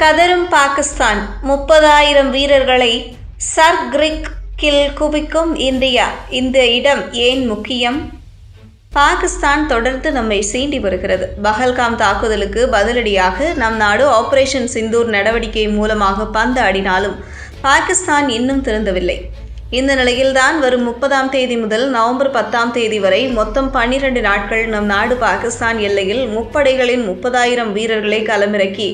கதரும் பாகிஸ்தான் முப்பதாயிரம் வீரர்களை சர்க்ரிக்கில் குவிக்கும் இந்தியா. இந்த இடம் ஏன் முக்கியம்? பாகிஸ்தான் தொடர்ந்து நம்மை சீண்டி வருகிறது. பஹல்காம் தாக்குதலுக்கு பதிலடியாக நம் நாடு ஆபரேஷன் சிந்தூர் நடவடிக்கை மூலமாக பந்து ஆடினாலும் பாகிஸ்தான் இன்னும் திறந்தவில்லை இந்த நிலையில்தான் வரும் முப்பதாம் தேதி முதல் நவம்பர் பத்தாம் தேதி வரை மொத்தம் பன்னிரண்டு நாட்கள் நம் நாடு பாகிஸ்தான் எல்லையில் முப்படைகளின் முப்பதாயிரம் வீரர்களை களமிறக்கி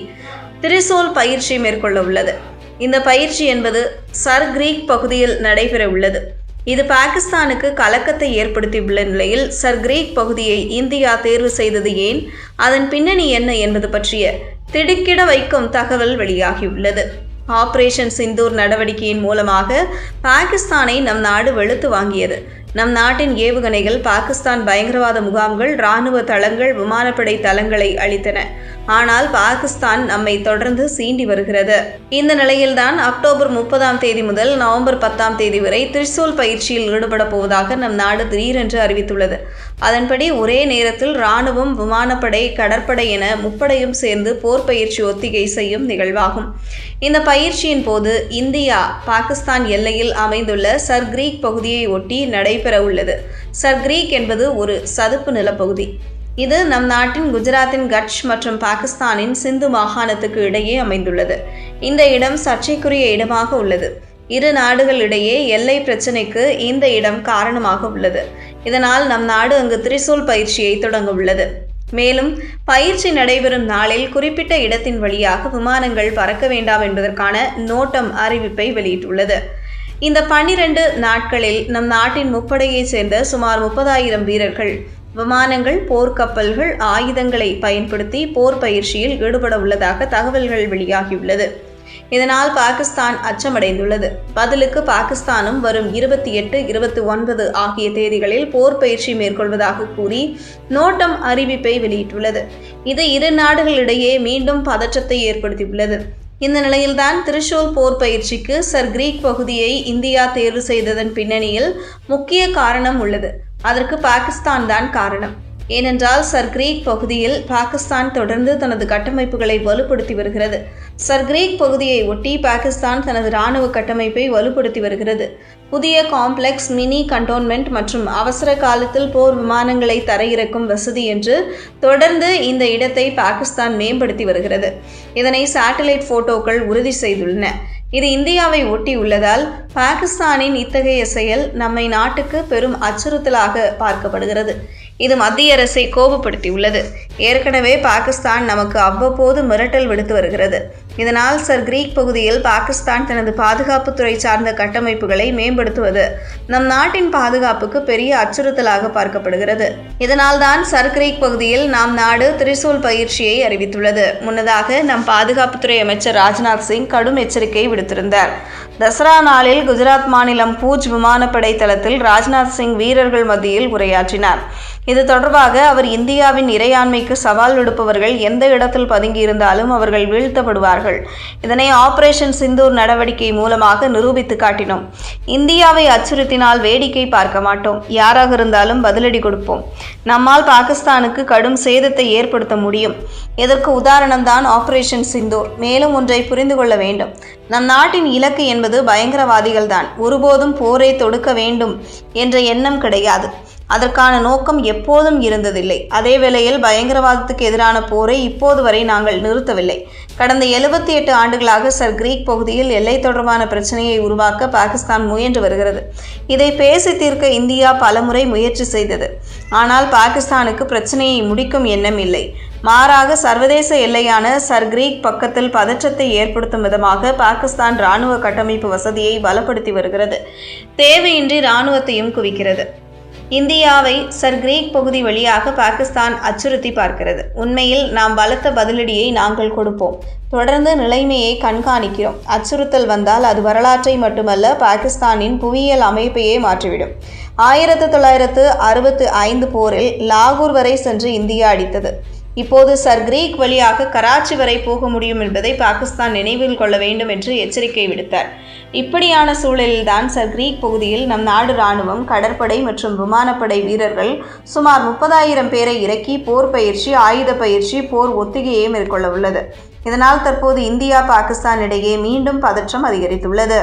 திரிசோல் பயிற்சி மேற்கொள்ள உள்ளது. இந்த பயிற்சி என்பது சர் கிரீக் பகுதியில் நடைபெற உள்ளது. இது பாகிஸ்தானுக்கு கலக்கத்தை ஏற்படுத்தியுள்ள நிலையில் சர் கிரீக் பகுதியை இந்தியா தேர்வு செய்தது ஏன்? அதன் பின்னணி என்ன என்பது பற்றிய திடுக்கிட வைக்கும் தகவல் வெளியாகியுள்ளது. ஆபரேஷன் சிந்தூர் நடவடிக்கையின் மூலமாக பாகிஸ்தானை நம் நாடு வெளுத்து வாங்கியது. நம் நாட்டின் ஏவுகணைகள் பாகிஸ்தான் பயங்கரவாத முகாம்கள் இராணுவ தளங்கள் விமானப்படை தளங்களை அளித்தன ஆனால் பாகிஸ்தான் நம்மை தொடர்ந்து சீண்டி வருகிறது. இந்த நிலையில்தான் அக்டோபர் முப்பதாம் தேதி முதல் நவம்பர் பத்தாம் தேதி வரை திரிசூல் பயிற்சியில் ஈடுபட போவதாக நம் நாடு திடீரென்று அறிவித்துள்ளது. அதன்படி ஒரே நேரத்தில் இராணுவம் விமானப்படை கடற்படை என முப்படையும் சேர்ந்து போர் பயிற்சி ஒத்திகை செய்யும் நிகழ்வாகும். இந்த பயிற்சியின் போது இந்தியா பாகிஸ்தான் எல்லையில் அமைந்துள்ள சர்கிரீக் பகுதியை ஒட்டி நடைபெற உள்ளது. சர்கிரீக் என்பது ஒரு சதுப்பு நிலப்பகுதி இது நம் நாட்டின் குஜராத்தின் கட்ச் மற்றும் பாகிஸ்தானின் சிந்து மாகாணத்துக்கு இடையே அமைந்துள்ளது. இந்த இடம் சர்ச்சைக்குரிய இடமாக உள்ளது. இரு நாடுகளிடையே எல்லை பிரச்சினைக்கு இந்த இடம் காரணமாக உள்ளது. இதனால் நம் நாடு அங்கு திரிசூல் பயிற்சியை தொடங்க உள்ளது. மேலும் பயிற்சி நடைபெறும் நாளில் குறிப்பிட்ட இடத்தின் வழியாக விமானங்கள் பறக்க வேண்டாம் என்பதற்கான நோட்டம் அறிவிப்பை வெளியிட்டுள்ளது. இந்த பன்னிரண்டு நாட்களில் நம் நாட்டின் முப்படையைச் சேர்ந்த சுமார் முப்பதாயிரம் வீரர்கள் விமானங்கள் போர்க்கப்பல்கள் ஆயுதங்களை பயன்படுத்தி போர் பயிற்சியில் ஈடுபட உள்ளதாக தகவல்கள் வெளியாகியுள்ளது. இதனால் பாகிஸ்தான் அச்சமடைந்துள்ளது. பதிலுக்கு பாகிஸ்தானும் வரும் இருபத்தி எட்டு இருபத்தி ஒன்பது ஆகிய தேதிகளில் போர் பயிற்சி மேற்கொள்வதாக கூறி நோட்டம் அறிவிப்பை வெளியிட்டுள்ளது. இது இரு நாடுகளிடையே மீண்டும் பதற்றத்தை ஏற்படுத்தியுள்ளது. இந்த நிலையில்தான் திரிஷூல் போர் பயிற்சிக்கு சர் கிரீக் பகுதியை இந்தியா தேர்வு செய்ததன் பின்னணியில் முக்கிய காரணம் உள்ளது. அதற்கு பாகிஸ்தான் தான் காரணம். ஏனென்றால் சர் கிரீக் பகுதியில் பாகிஸ்தான் தொடர்ந்து தனது கட்டமைப்புகளை வலுப்படுத்தி வருகிறது. சர் கிரீக் பகுதியை ஒட்டி பாகிஸ்தான் தனது இராணுவ கட்டமைப்பை வலுப்படுத்தி வருகிறது. புதிய காம்ப்ளெக்ஸ் மினி கண்டோன்மெண்ட் மற்றும் அவசர காலத்தில் போர் விமானங்களை தரையிறக்கும் வசதி என்று தொடர்ந்து இந்த இடத்தை பாகிஸ்தான் மேம்படுத்தி வருகிறது. இதனை சேட்டலைட் போட்டோக்கள் உறுதி செய்துள்ளன. இது இந்தியாவை ஒட்டி உள்ளதால் பாகிஸ்தானின் இத்தகைய செயல் நம்மை நாட்டுக்கு பெரும் அச்சுறுத்தலாக பார்க்கப்படுகிறது. இது மத்திய அரசை கோபப்படுத்தியுள்ளது. ஏற்கனவே பாகிஸ்தான் நமக்கு அவ்வப்போது மிரட்டல் விடுத்து வருகிறது. இதனால் சர் கிரீக் பகுதியில் பாகிஸ்தான் தனது பாதுகாப்புத்துறை சார்ந்த கட்டமைப்புகளை மேம்படுத்துவது நம் நாட்டின் பாதுகாப்புக்கு பெரிய அச்சுறுத்தலாக பார்க்கப்படுகிறது. இதனால்தான் சர் கிரீக் பகுதியில் நாம் நாடு திரிசூல் பயிற்சியை அறிவித்துள்ளது. முன்னதாக நம் பாதுகாப்புத்துறை அமைச்சர் ராஜ்நாத் சிங் கடும் எச்சரிக்கை விடுத்திருந்தார். தசரா நாளில் குஜராத் மாநிலம் பூஜ் விமானப்படை தளத்தில் ராஜ்நாத் சிங் வீரர்கள் மத்தியில் உரையாற்றினார். இது தொடர்பாக அவர் இந்தியாவின் இறையாண்மைக்கு சவால் விடுப்பவர்கள் எந்த இடத்தில் பதுங்கியிருந்தாலும் அவர்கள் வீழ்த்தப்படுவார்கள். இதனை ஆபரேஷன் சிந்தூர் நடவடிக்கை மூலமாக நிரூபித்து காட்டினோம். இந்தியாவை அச்சுறுத்தினால் வேடிக்கை பார்க்க மாட்டோம். யாராக இருந்தாலும் பதிலடி கொடுப்போம். நம்மால் பாகிஸ்தானுக்கு கடும் சேதத்தை ஏற்படுத்த முடியும். இதற்கு உதாரணம்தான் ஆபரேஷன் சிந்தூர் மேலும் ஒன்றை புரிந்து கொள்ள வேண்டும். நம் நாட்டின் இலக்கு என்பது பயங்கரவாதிகள்தான். ஒருபோதும் போரை தொடுக்க வேண்டும் என்ற எண்ணம் கிடையாது. அதற்கான நோக்கம் எப்போதும் இருந்ததில்லை. அதே வேளையில் பயங்கரவாதத்துக்கு எதிரான போரை இப்போது வரை நாங்கள் நிறுத்தவில்லை. கடந்த எழுபத்தி எட்டு ஆண்டுகளாக சர் கிரீக் பகுதியில் எல்லை தொடர்பான பிரச்சனையை உருவாக்க பாகிஸ்தான் முயன்று வருகிறது. இதை பேசி தீர்க்க இந்தியா பலமுறை முயற்சி செய்தது. ஆனால் பாகிஸ்தானுக்கு பிரச்சனையை முடிக்கும் எண்ணம் இல்லை. மாறாக சர்வதேச எல்லையான சர் கிரீக் பக்கத்தில் பதற்றத்தை ஏற்படுத்தும் விதமாக பாகிஸ்தான் இராணுவ கட்டமைப்பு வசதியை பலப்படுத்தி வருகிறது. தேவையின்றி இராணுவத்தையும் குவிக்கிறது. இந்தியாவை சர் கிரீக் பகுதி வழியாக பாகிஸ்தான் அச்சுறுத்தி பார்க்கிறது. உண்மையில் நாம் பலத்த பதிலடியை நாங்கள் கொடுப்போம். தொடர்ந்து நிலைமையை கண்காணிக்கிறோம். அச்சுறுத்தல் வந்தால் அது வரலாற்றை மட்டுமல்ல பாகிஸ்தானின் புவியியல் அமைப்பையே மாற்றிவிடும். ஆயிரத்து தொள்ளாயிரத்து அறுபத்து ஐந்து போரில் லாகூர் வரை சென்று இந்தியா அடித்தது. இப்போது சர் கிரீக் வழியாக கராச்சி வரை போக முடியும் என்பதை பாகிஸ்தான் நினைவில் கொள்ள வேண்டும் என்று எச்சரிக்கை விடுத்தார். இப்படியான சூழலில்தான் சர் கிரீக் பகுதியில் நம் நாடு ராணுவம் கடற்படை மற்றும் விமானப்படை வீரர்கள் சுமார் முப்பதாயிரம் பேரை இறக்கி போர் பயிற்சி ஆயுத பயிற்சி போர் ஒத்திகையை மேற்கொள்ள உள்ளது. இதனால் தற்போது இந்தியா பாகிஸ்தான் இடையே மீண்டும் பதற்றம் அதிகரித்துள்ளது.